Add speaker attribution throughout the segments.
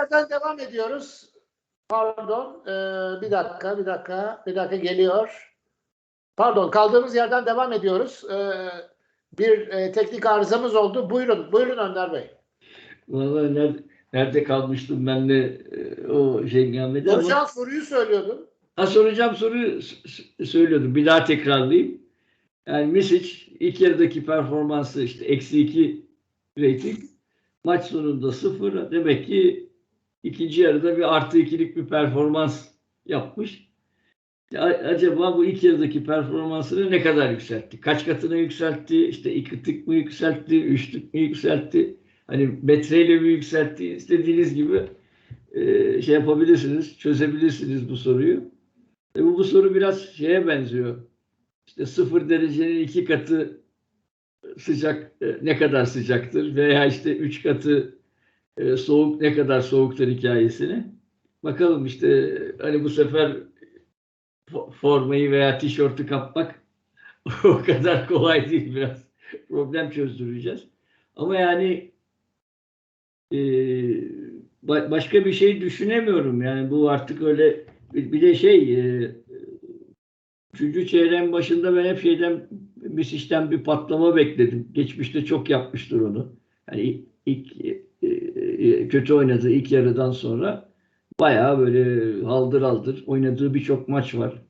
Speaker 1: yerden devam ediyoruz. Pardon. ee, bir dakika, bir dakika, bir dakika geliyor. Pardon, kaldığımız yerden devam ediyoruz. Ee, bir e, teknik arızamız oldu. Buyurun, buyurun Önder Bey.
Speaker 2: Vallahi nerede, nerede kalmıştım ben de e, o şey gelmedi ama.
Speaker 1: Soracağın soruyu söylüyordun.
Speaker 2: Ha soracağım soruyu söylüyordum. Bir daha tekrarlayayım. Yani Misic ilk yarıdaki performansı işte eksi iki rating. Maç sonunda sıfır. Demek ki ikinci yarıda bir artı ikilik bir performans yapmış. Ya, acaba bu ilk yarıdaki performansını ne kadar yükseltti? Kaç katına yükseltti? İşte iki tık mı yükseltti? Üç tık mı yükseltti? Hani metreyle mi yükseltti? İstediğiniz gibi e, şey yapabilirsiniz, çözebilirsiniz bu soruyu. E bu, bu soru biraz şeye benziyor. İşte sıfır derecenin iki katı sıcak e, ne kadar sıcaktır veya işte üç katı e, soğuk ne kadar soğuktur hikayesini. Bakalım işte hani bu sefer fo- formayı veya tişörtü kapmak o kadar kolay değil biraz. Problem çözdüreceğiz. Ama yani e, ba- başka bir şey düşünemiyorum. Yani bu artık öyle bir, bir de şey e, Üçüncü çeyreğin başında ben hep şeyden Misic'ten bir patlama bekledim. Geçmişte çok yapmıştır onu. Yani ilk, ilk, kötü oynadığı ilk yarıdan sonra bayağı böyle haldır haldır oynadığı birçok maç var.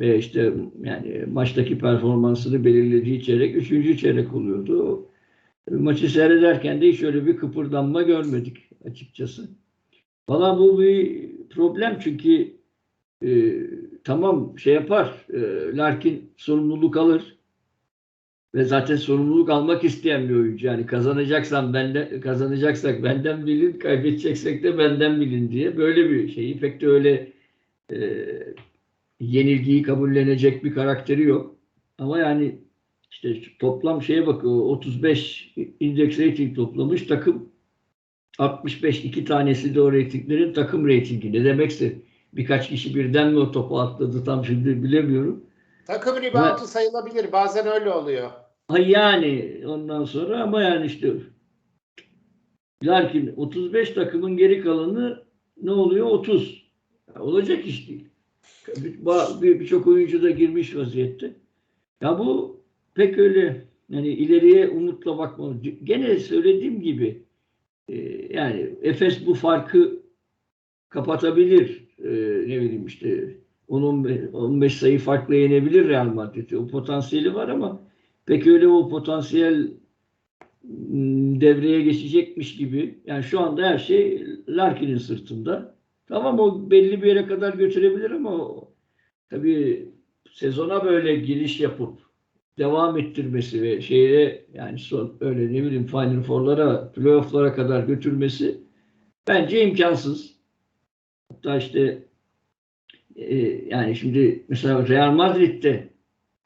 Speaker 2: Ve işte yani maçtaki performansını belirlediği çeyrek üçüncü çeyrek oluyordu. O, maçı seyrederken de hiç öyle bir kıpırdanma görmedik açıkçası. Valla bu bir problem çünkü e, tamam şey yapar. E, Larkin sorumluluk alır. Ve zaten sorumluluk almak isteyen bir oyuncu. Yani kazanacaksan benden kazanacaksak benden bilin, kaybedeceksek de benden bilin diye böyle bir şeyi pek de öyle e, yenilgiyi kabullenecek bir karakteri yok. Ama yani işte toplam şeye bakıyor 35 indeks rating toplamış takım 65 iki tanesi de o reytinglerin takım reytingi. Ne demekse birkaç kişi birden mi o topu atladı tam şimdi bilemiyorum.
Speaker 1: Takım reboundu sayılabilir. Bazen öyle oluyor.
Speaker 2: Yani ondan sonra ama yani işte Larkin 35 takımın geri kalanı ne oluyor? 30. Ya olacak iş değil. Bir- bir- Birçok oyuncu da girmiş vaziyette. Ya bu pek öyle yani ileriye umutla bakmalı. Gene söylediğim gibi e, yani Efes bu farkı kapatabilir. E, ne bileyim işte 10-15 15 sayı farkla yenebilir Real Madrid'i. O potansiyeli var ama pek öyle o potansiyel m, devreye geçecekmiş gibi. Yani şu anda her şey Larkin'in sırtında. Tamam o belli bir yere kadar götürebilir ama tabii sezona böyle giriş yapıp devam ettirmesi ve şeye yani son öyle ne bileyim Final Four'lara, playoff'lara kadar götürmesi bence imkansız. Hatta işte e, yani şimdi mesela Real Madrid'de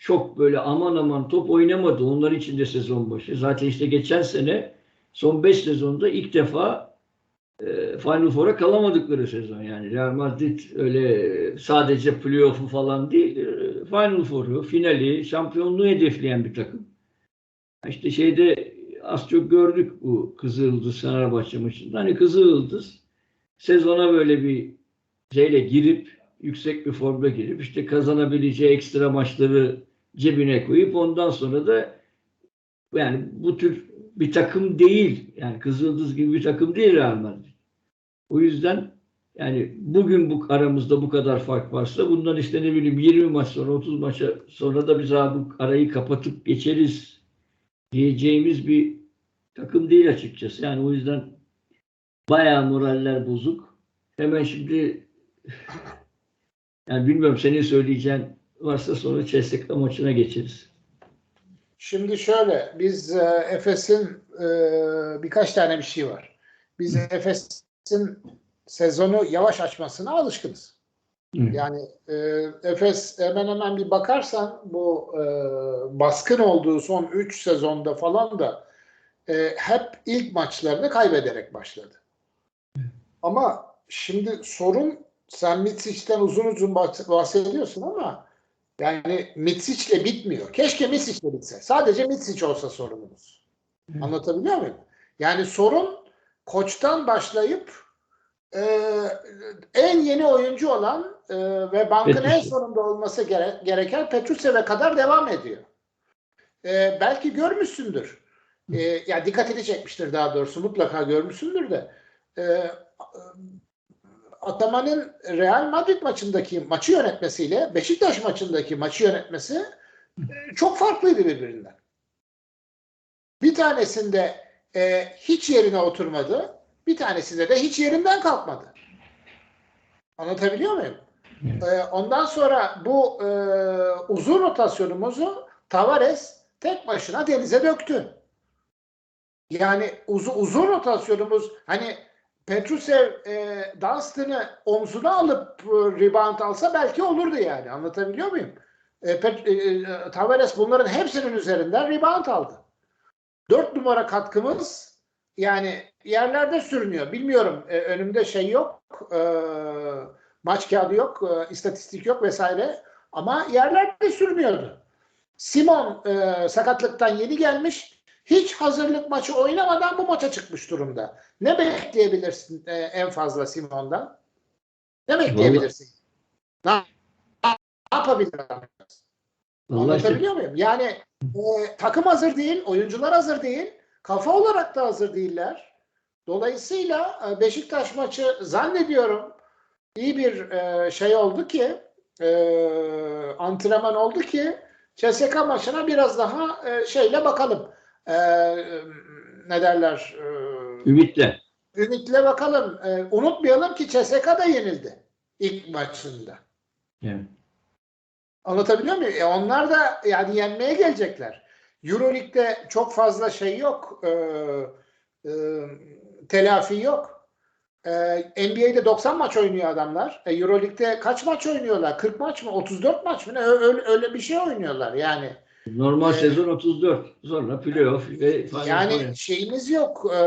Speaker 2: çok böyle aman aman top oynamadı. Onlar için de sezon başı. Zaten işte geçen sene son 5 sezonda ilk defa e, Final Four'a kalamadıkları sezon yani. Real Madrid öyle sadece playoff'u falan değil, e, Final Four'u, finali, şampiyonluğu hedefleyen bir takım. İşte şeyde az çok gördük bu Kızıldız Fenerbahçe maçında. Hani Kızıldız sezona böyle bir şeyle girip yüksek bir formda girip işte kazanabileceği ekstra maçları cebine koyup ondan sonra da yani bu tür bir takım değil. Yani Kızıldız gibi bir takım değil Real Madrid. O yüzden yani bugün bu aramızda bu kadar fark varsa bundan işte ne bileyim 20 maç sonra 30 maça sonra da biz abi bu arayı kapatıp geçeriz diyeceğimiz bir takım değil açıkçası. Yani o yüzden bayağı moraller bozuk. Hemen şimdi yani bilmiyorum senin söyleyeceğin varsa sonra CSKA maçına geçeriz.
Speaker 1: Şimdi şöyle, biz e, Efes'in e, birkaç tane bir şey var. Biz Efes'in sezonu yavaş açmasına alışkınız. Yani e, Efes hemen hemen bir bakarsan bu e, baskın olduğu son 3 sezonda falan da e, hep ilk maçlarını kaybederek başladı. Ama şimdi sorun sen Mitsic'ten uzun uzun bahs- bahsediyorsun ama yani Mitsic'le bitmiyor. Keşke Mitsic'le bitse. Sadece Mitsic olsa sorunumuz. Anlatabiliyor muyum? Yani sorun koçtan başlayıp e, en yeni oyuncu olan e, ve bankın en
Speaker 2: Petrus'u.
Speaker 1: sonunda olması gere- gereken Petrusev'e kadar devam ediyor. E, belki görmüşsündür. E, ya dikkatini çekmiştir daha doğrusu mutlaka görmüşsündür de. E, Ataman'ın Real Madrid maçındaki maçı yönetmesiyle Beşiktaş maçındaki maçı yönetmesi e, çok farklıydı birbirinden. Bir tanesinde e, hiç yerine oturmadı. Bir tanesinde de hiç yerinden kalkmadı. Anlatabiliyor muyum? E, ondan sonra bu e, uzun rotasyonumuzu Tavares tek başına denize döktü. Yani uzun, uzun rotasyonumuz hani Petrusev e, Dunstan'ı omzuna alıp e, rebound alsa belki olurdu yani. Anlatabiliyor muyum? E, Pet- e, e, Tavares bunların hepsinin üzerinden rebound aldı. Dört numara katkımız yani yerlerde sürünüyor. Bilmiyorum e, önümde şey yok. e, maç kağıdı yok. e, istatistik yok vesaire. Ama yerlerde sürünüyordu. Simon e, sakatlıktan yeni gelmiş. Hiç hazırlık maçı oynamadan bu maça çıkmış durumda. Ne bekleyebilirsin e, en fazla Simon'dan? Ne bekleyebilirsin? Ne, ne yapabilir? Anlatabiliyor muyum? Yani e, takım hazır değil, oyuncular hazır değil, kafa olarak da hazır değiller. Dolayısıyla e, Beşiktaş maçı zannediyorum iyi bir e, şey oldu ki e, antrenman oldu ki CSK maçına biraz daha e, şeyle bakalım. E, ne derler? E,
Speaker 2: ümitle.
Speaker 1: ümitle bakalım. E, unutmayalım ki CSK da yenildi ilk maçında.
Speaker 2: Evet.
Speaker 1: Anlatabiliyor muyum? E onlar da yani yenmeye gelecekler. Euroleague'de çok fazla şey yok. E, e, telafi yok. E, NBA'de 90 maç oynuyor adamlar. E, Euroleague'de kaç maç oynuyorlar? 40 maç mı? 34 maç mı? Ne? Öyle, öyle bir şey oynuyorlar yani.
Speaker 2: Normal
Speaker 1: Evet.
Speaker 2: sezon 34. Sonra playoff ve Final
Speaker 1: Yani
Speaker 2: Four.
Speaker 1: şeyimiz yok. E,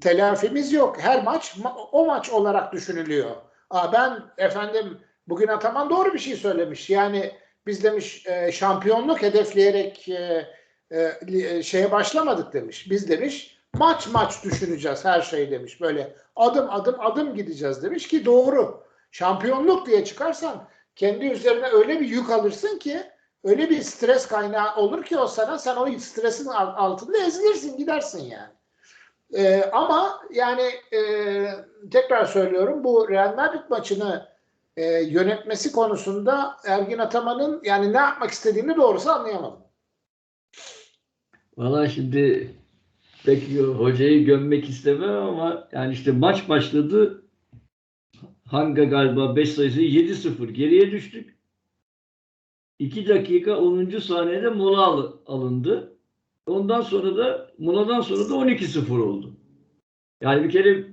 Speaker 1: telafimiz yok. Her maç ma- o maç olarak düşünülüyor. Aa, ben efendim bugün Ataman doğru bir şey söylemiş. Yani biz demiş e, şampiyonluk hedefleyerek e, e, e, şeye başlamadık demiş. Biz demiş maç maç düşüneceğiz her şey demiş. Böyle adım adım adım gideceğiz demiş ki doğru. Şampiyonluk diye çıkarsan kendi üzerine öyle bir yük alırsın ki öyle bir stres kaynağı olur ki o sana sen o stresin al- altında ezilirsin gidersin yani. Ee, ama yani e, tekrar söylüyorum bu Real Madrid maçını e, yönetmesi konusunda Ergin Ataman'ın yani ne yapmak istediğini doğrusu anlayamadım.
Speaker 2: Valla şimdi pek hocayı gömmek istemem ama yani işte maç başladı. Hanga galiba 5 sayısı 7-0 geriye düştük. 2 dakika 10. saniyede mola al- alındı. Ondan sonra da moladan sonra da 12-0 oldu. Yani bir kere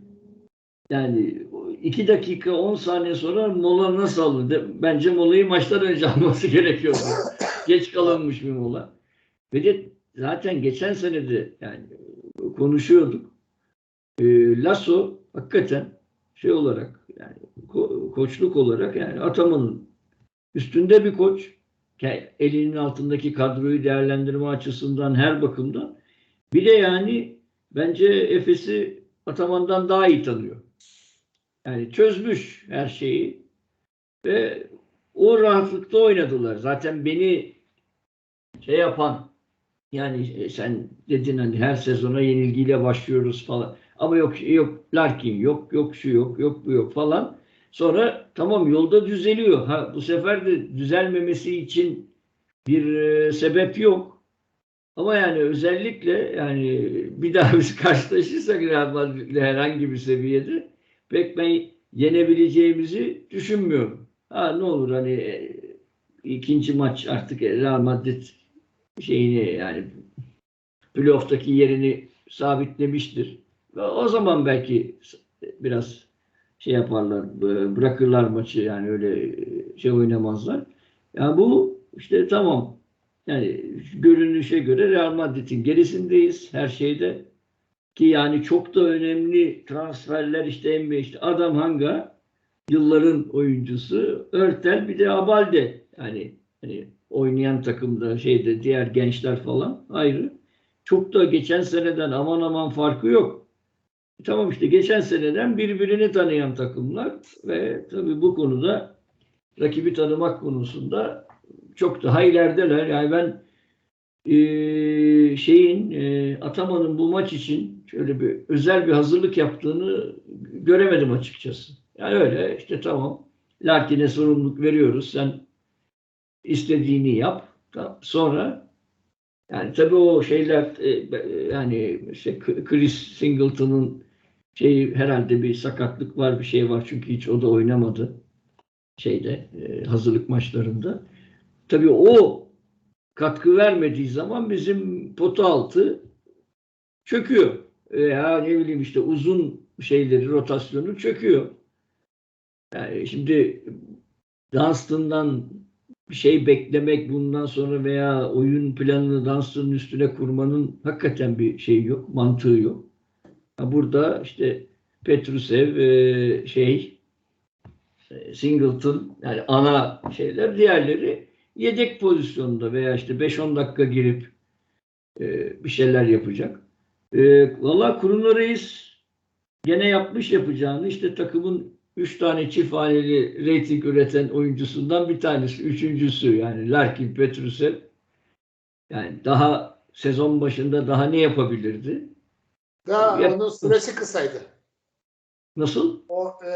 Speaker 2: yani 2 dakika 10 saniye sonra mola nasıl alındı? Bence molayı maçtan önce alması gerekiyordu. Geç kalınmış bir mola. Ve de zaten geçen sene de yani konuşuyorduk. E, Lasso hakikaten şey olarak yani ko- koçluk olarak yani Ataman'ın üstünde bir koç elinin altındaki kadroyu değerlendirme açısından her bakımdan bir de yani bence Efes'i Ataman'dan daha iyi tanıyor. Yani çözmüş her şeyi ve o rahatlıkta oynadılar. Zaten beni şey yapan yani e, sen dedin hani her sezona yenilgiyle başlıyoruz falan. Ama yok yok Larkin yok yok şu yok yok bu yok falan. Sonra tamam yolda düzeliyor. Ha bu sefer de düzelmemesi için bir e, sebep yok. Ama yani özellikle yani bir daha biz karşılaşırsak Real herhangi bir seviyede pek ben yenebileceğimizi düşünmüyorum. Ha ne olur hani e, ikinci maç artık Real Madrid şeyini yani playoff'taki yerini sabitlemiştir. O zaman belki biraz şey yaparlar, b- bırakırlar maçı yani öyle şey oynamazlar. Yani bu işte tamam. Yani görünüşe göre Real Madrid'in gerisindeyiz her şeyde. Ki yani çok da önemli transferler işte NBA işte Adam Hanga yılların oyuncusu, Örtel bir de Abalde yani hani oynayan takımda şeyde diğer gençler falan ayrı. Çok da geçen seneden aman aman farkı yok. Tamam işte geçen seneden birbirini tanıyan takımlar ve tabii bu konuda rakibi tanımak konusunda çok daha ilerideler. Yani ben eee, şeyin eee, Ataman'ın bu maç için şöyle bir özel bir hazırlık yaptığını göremedim açıkçası. Yani öyle işte tamam Larkin'e sorumluluk veriyoruz. Sen istediğini yap. Sonra yani tabii o şeyler e, be- yani işte Chris Singleton'ın şey herhalde bir sakatlık var bir şey var çünkü hiç o da oynamadı şeyde e, hazırlık maçlarında. Tabii o katkı vermediği zaman bizim pota altı çöküyor. Veya ne bileyim işte uzun şeyleri rotasyonu çöküyor. Yani şimdi Dunstan'dan bir şey beklemek bundan sonra veya oyun planını Dunstan'ın üstüne kurmanın hakikaten bir şeyi yok, mantığı yok. Burada işte Petrusev, e, şey, e, Singleton yani ana şeyler diğerleri yedek pozisyonda veya işte 5-10 dakika girip e, bir şeyler yapacak. Valla Kurumlu Reis gene yapmış yapacağını işte takımın 3 tane çift haneli reyting üreten oyuncusundan bir tanesi. Üçüncüsü yani Larkin Petrusev. Yani daha sezon başında daha ne yapabilirdi?
Speaker 1: Daha
Speaker 2: Yap-
Speaker 1: onun süresi kısaydı.
Speaker 2: Nasıl?
Speaker 1: O, e,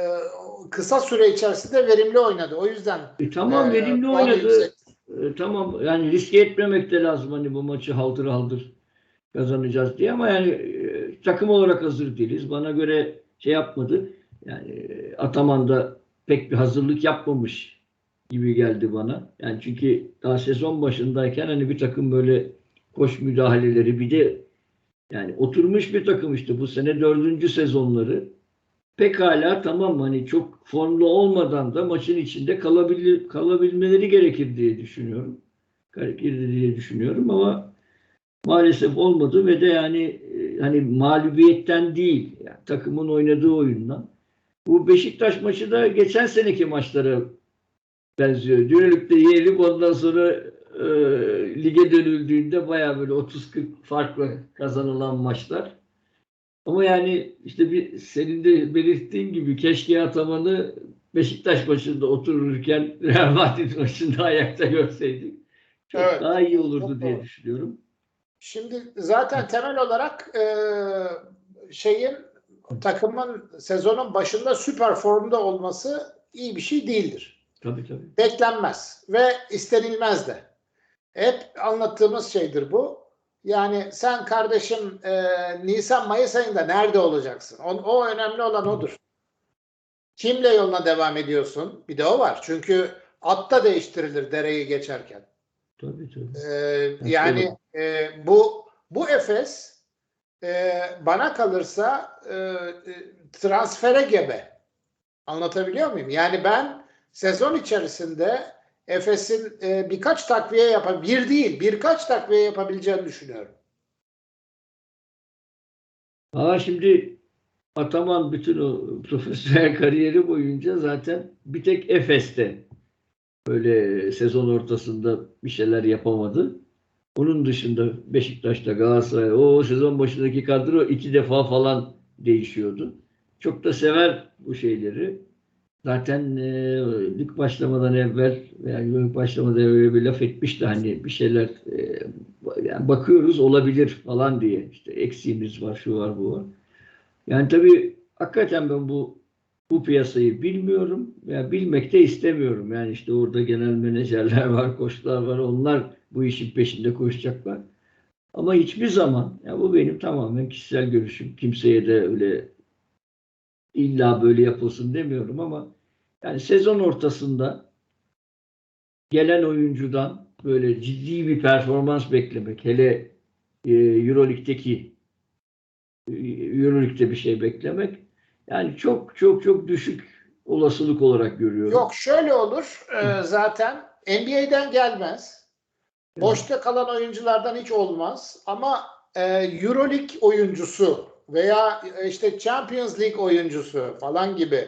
Speaker 1: o kısa süre içerisinde verimli oynadı. O yüzden
Speaker 2: E, tamam
Speaker 1: e,
Speaker 2: verimli oynadı. E, tamam yani riske etmemek de lazım hani bu maçı haldır haldır kazanacağız diye ama yani e, takım olarak hazır değiliz. Bana göre şey yapmadı. Yani e, Ataman da pek bir hazırlık yapmamış gibi geldi bana. Yani çünkü daha sezon başındayken hani bir takım böyle koş müdahaleleri bir de yani oturmuş bir takım işte bu sene dördüncü sezonları pekala tamam hani çok formlu olmadan da maçın içinde kalabilir, kalabilmeleri gerekir diye düşünüyorum. Gerekirdi diye düşünüyorum ama maalesef olmadı ve de yani e, hani mağlubiyetten değil yani takımın oynadığı oyundan. Bu Beşiktaş maçı da geçen seneki maçlara benziyor. Dönülükte yenilip ondan sonra e, lige dönüldüğünde bayağı böyle 30-40 farklı kazanılan maçlar. Ama yani işte bir senin de belirttiğin gibi keşke Ataman'ı Beşiktaş maçında otururken Real Madrid maçında ayakta görseydik. Çok
Speaker 1: Evet.
Speaker 2: daha iyi olurdu
Speaker 1: Çok
Speaker 2: diye
Speaker 1: doğru.
Speaker 2: düşünüyorum.
Speaker 1: Şimdi zaten temel olarak e, şeyin takımın sezonun başında süper formda olması iyi bir şey değildir.
Speaker 2: Tabii tabii.
Speaker 1: Beklenmez ve istenilmez de. Hep anlattığımız şeydir bu. Yani sen kardeşim e, Nisan Mayıs ayında nerede olacaksın? O, o önemli olan odur. Kimle yoluna devam ediyorsun? Bir de o var. Çünkü at da değiştirilir dereyi geçerken.
Speaker 2: Tabii tabii.
Speaker 1: Ee, yani e, bu bu Efes e, bana kalırsa e, e, transfere gebe. Anlatabiliyor muyum? Yani ben sezon içerisinde Efes'in e, birkaç takviye yap bir değil birkaç takviye yapabileceğini düşünüyorum.
Speaker 2: Ama şimdi Ataman bütün o profesyonel kariyeri boyunca zaten bir tek Efes'te böyle sezon ortasında bir şeyler yapamadı. Onun dışında Beşiktaş'ta Galatasaray o sezon başındaki kadro iki defa falan değişiyordu. Çok da sever bu şeyleri. Zaten e, lig başlamadan evvel veya lig başlamadan evvel bir laf etmişti hani bir şeyler e, yani bakıyoruz olabilir falan diye. İşte eksiğimiz var, şu var, bu var. Yani tabii hakikaten ben bu bu piyasayı bilmiyorum veya bilmek de istemiyorum. Yani işte orada genel menajerler var, koçlar var. Onlar bu işin peşinde koşacaklar. Ama hiçbir zaman, ya bu benim tamamen kişisel görüşüm. Kimseye de öyle illa böyle yapılsın demiyorum ama yani sezon ortasında gelen oyuncudan böyle ciddi bir performans beklemek, hele e, Euroleague'deki e, Euroleague'de bir şey beklemek yani çok çok çok düşük olasılık olarak görüyorum.
Speaker 1: Yok şöyle olur e, zaten NBA'den gelmez. Boşta kalan oyunculardan hiç olmaz. Ama e, Euroleague oyuncusu veya e, işte Champions League oyuncusu falan gibi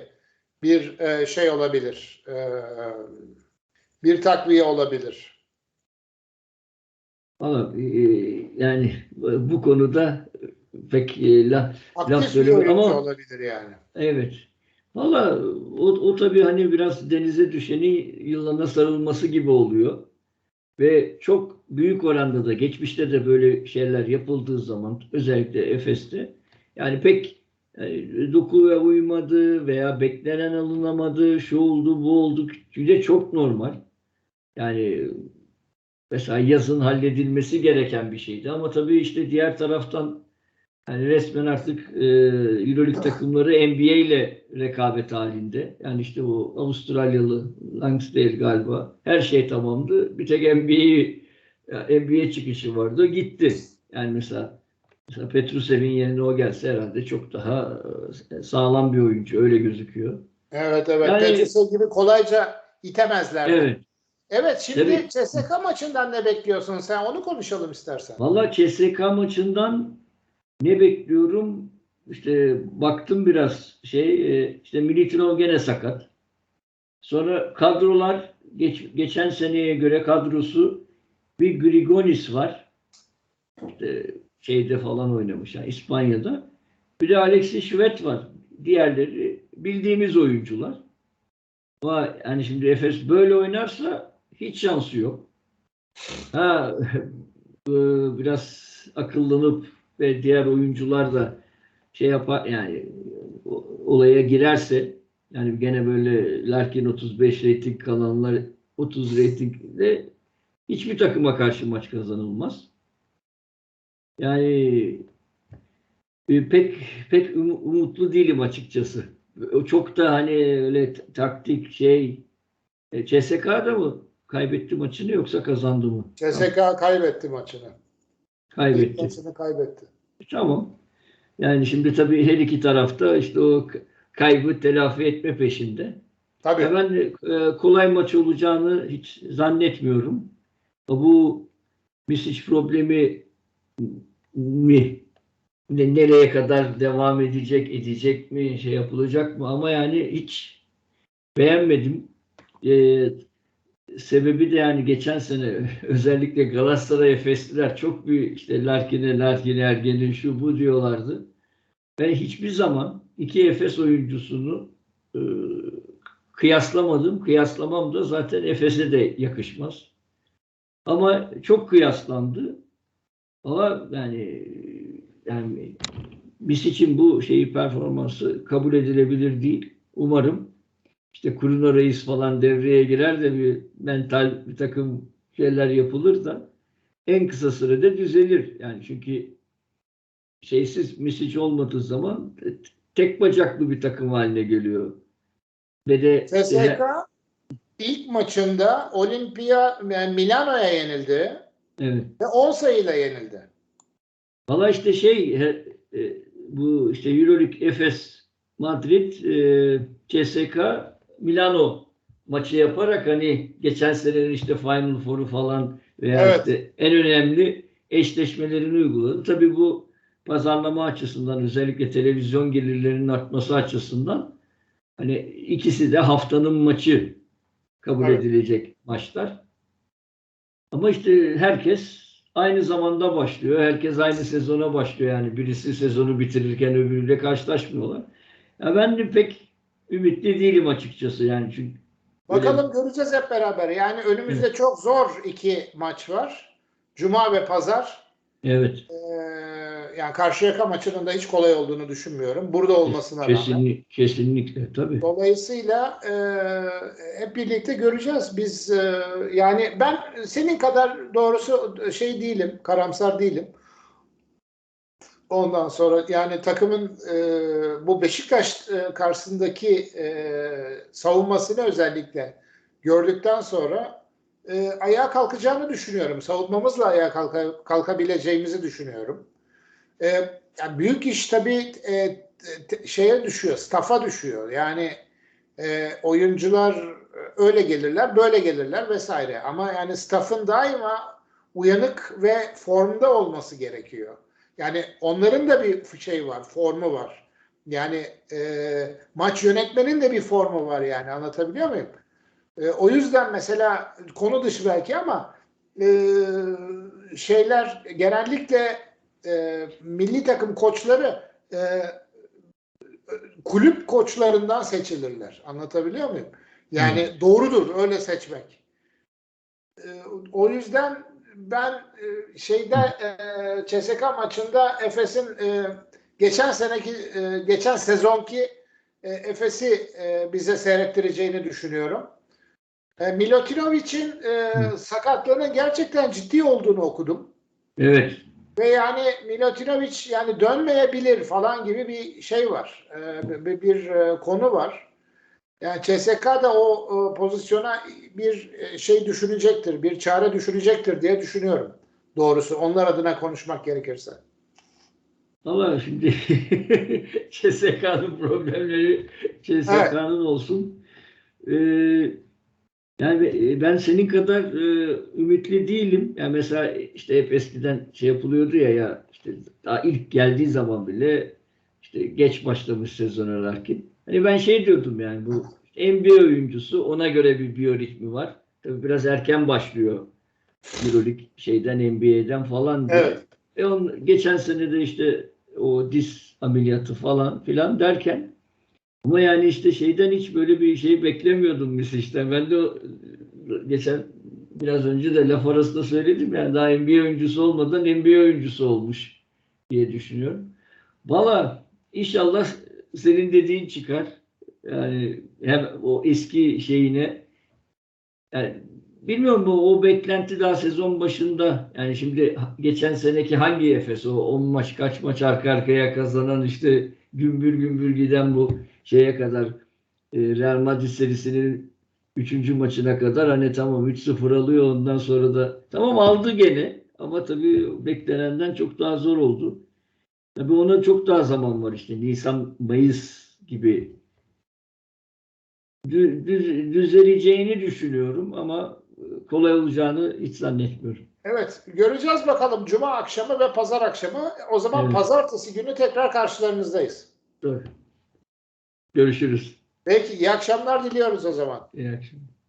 Speaker 1: bir e, şey olabilir. E, bir takviye olabilir.
Speaker 2: Valla e, yani bu konuda pek e, la,
Speaker 1: Aktif
Speaker 2: söyleme
Speaker 1: oyuncu
Speaker 2: ama-
Speaker 1: olabilir yani.
Speaker 2: Evet. Valla o, o tabii hani biraz denize düşeni yılana sarılması gibi oluyor. Ve çok büyük oranda da geçmişte de böyle şeyler yapıldığı zaman özellikle Efes'te yani pek e, dokuya uymadı veya beklenen alınamadı, şu oldu bu oldu de çok normal. Yani mesela yazın halledilmesi gereken bir şeydi ama tabii işte diğer taraftan yani resmen artık e, Euroleague takımları NBA ile rekabet halinde. Yani işte o Avustralyalı Langsdale galiba her şey tamamdı. Bir tek NBA'yi NBA çıkışı vardı. Gitti. Yani mesela, mesela Petrusev'in yerine o gelse herhalde çok daha e, sağlam bir oyuncu. Öyle gözüküyor.
Speaker 1: Evet evet.
Speaker 2: Yani-
Speaker 1: Petrusov gibi kolayca itemezler.
Speaker 2: Evet.
Speaker 1: Evet şimdi
Speaker 2: Tabii.
Speaker 1: CSK maçından ne bekliyorsun sen? Onu konuşalım istersen.
Speaker 2: Valla CSK maçından ne bekliyorum? İşte baktım biraz şey e, işte Militinov gene sakat. Sonra kadrolar geç, geçen seneye göre kadrosu bir Grigonis var. İşte şeyde falan oynamış yani İspanya'da. Bir de Alexis Şvet var. Diğerleri bildiğimiz oyuncular. Ama yani şimdi Efes böyle oynarsa hiç şansı yok. Ha e, biraz akıllanıp ve diğer oyuncular da şey yapar yani olaya girerse yani gene böyle Larkin 35 reyting kalanlar 30 reytingle hiçbir takıma karşı maç kazanılmaz. Yani e, pek pek um- umutlu değilim açıkçası. Çok da hani öyle taktik şey e, CSK'da mı kaybetti maçını yoksa kazandı mı?
Speaker 1: CSK kaybetti maçını. İlk
Speaker 2: Kaybetti.
Speaker 1: maçını kaybetti.
Speaker 2: Tamam. Yani şimdi tabii her iki tarafta işte o kaybı telafi etme peşinde.
Speaker 1: Tabii.
Speaker 2: Ya ben e, kolay maç olacağını hiç zannetmiyorum. Bu Misic problemi mi ne- nereye kadar devam edecek, edecek mi, şey yapılacak mı? Ama yani hiç beğenmedim. E, sebebi de yani geçen sene özellikle Galatasaray Efesliler çok büyük işte Larkin'e, Larkin, Ergen'in şu bu diyorlardı. Ben hiçbir zaman iki Efes oyuncusunu e, kıyaslamadım. Kıyaslamam da zaten Efes'e de yakışmaz. Ama çok kıyaslandı. Ama yani yani biz için bu şeyi performansı kabul edilebilir değil. Umarım işte Kuruna Reis falan devreye girer de bir mental bir takım şeyler yapılır da en kısa sürede düzelir. Yani çünkü şeysiz Misic olmadığı zaman tek bacaklı bir takım haline geliyor. Ve de
Speaker 1: CSK ilk maçında Olimpia yani Milano'ya yenildi
Speaker 2: evet.
Speaker 1: ve 10 sayıyla yenildi.
Speaker 2: Valla işte şey he- e, bu işte Euroleague Efes Madrid e, CSK Milano maçı yaparak hani geçen senenin işte Final Four'u falan veya
Speaker 1: Evet.
Speaker 2: işte en önemli eşleşmelerini uyguladı. Tabii bu pazarlama açısından özellikle televizyon gelirlerinin artması açısından hani ikisi de haftanın maçı kabul
Speaker 1: Evet.
Speaker 2: edilecek maçlar. Ama işte herkes aynı zamanda başlıyor. Herkes aynı sezona başlıyor. Yani birisi sezonu bitirirken öbürüyle karşılaşmıyorlar. Ya ben de pek ümitli değilim açıkçası yani çünkü
Speaker 1: Bakalım göreceğiz hep beraber. Yani önümüzde çok zor iki maç var. Cuma ve Pazar.
Speaker 2: evet
Speaker 1: Ee, yani Karşıyaka maçının da hiç kolay olduğunu düşünmüyorum. Burada olmasına rağmen.
Speaker 2: kesinlikle, kesinlikle tabii.
Speaker 1: Dolayısıyla e, hep birlikte göreceğiz. Biz e, yani ben senin kadar doğrusu şey değilim, karamsar değilim. Ondan sonra yani takımın e, bu Beşiktaş e, karşısındaki e, savunmasını özellikle gördükten sonra e, ayağa kalkacağını düşünüyorum. Savunmamızla ayağa kalka- kalkabileceğimizi düşünüyorum. E, yani büyük iş tabii e, te- şeye düşüyor, staff'a düşüyor. Yani e, oyuncular öyle gelirler, böyle gelirler vesaire. Ama yani staff'ın daima uyanık ve formda olması gerekiyor. Yani onların da bir şey var, formu var. Yani e, maç yönetmenin de bir formu var yani anlatabiliyor muyum? E, o yüzden mesela konu dışı belki ama e, şeyler genellikle e, milli takım koçları e, kulüp koçlarından seçilirler. Anlatabiliyor muyum? Yani doğrudur öyle seçmek. E, o yüzden ben e, şeyde e, CSK maçında Efes'in e, geçen seneki e, geçen sezonki e, Efes'i e, bize seyrettireceğini düşünüyorum. E, Milotinovic'in e, sakatlığının gerçekten ciddi olduğunu okudum.
Speaker 2: Evet.
Speaker 1: Ve yani Milutinovic yani dönmeyebilir falan gibi bir şey var. Bir, bir, konu var. Yani CSK da o, e, pozisyona bir e, şey düşünecektir, bir çare düşünecektir diye düşünüyorum. Doğrusu onlar adına konuşmak gerekirse.
Speaker 2: Ama şimdi CSK'nın problemleri CSK'nın olsun. Ee, yani ben senin kadar e, ümitli değilim. Yani mesela işte hep eskiden şey yapılıyordu ya ya işte daha ilk geldiği zaman bile işte geç başlamış sezona rakip. Hani ben şey diyordum yani bu NBA oyuncusu ona göre bir biyoritmi var. Tabii biraz erken başlıyor Euroleague şeyden NBA'den falan diye.
Speaker 1: Evet.
Speaker 2: E on, geçen sene de işte o diz ameliyatı falan filan derken ama yani işte şeyden hiç böyle bir şey beklemiyordum Misic'ten. Ben de o, geçen biraz önce de laf arasında söyledim yani daha NBA oyuncusu olmadan NBA oyuncusu olmuş diye düşünüyorum. Valla inşallah senin dediğin çıkar. Yani hem o eski şeyine yani bilmiyorum bu o beklenti daha sezon başında yani şimdi geçen seneki hangi Efes o 10 maç kaç maç arka arkaya kazanan işte gümbür gümbür giden bu şeye kadar e, Real Madrid serisinin 3. maçına kadar hani tamam 3-0 alıyor ondan sonra da tamam aldı gene ama tabii beklenenden çok daha zor oldu. Tabii ona çok daha zaman var işte Nisan Mayıs gibi Dü- düz- düzeleceğini düşünüyorum ama kolay olacağını hiç zannetmiyorum.
Speaker 1: Evet, göreceğiz bakalım Cuma akşamı ve Pazar akşamı. O zaman
Speaker 2: Evet.
Speaker 1: Pazartesi günü tekrar karşılarınızdayız.
Speaker 2: Dur. Görüşürüz.
Speaker 1: Peki, iyi akşamlar diliyoruz o zaman.
Speaker 2: İyi akşamlar.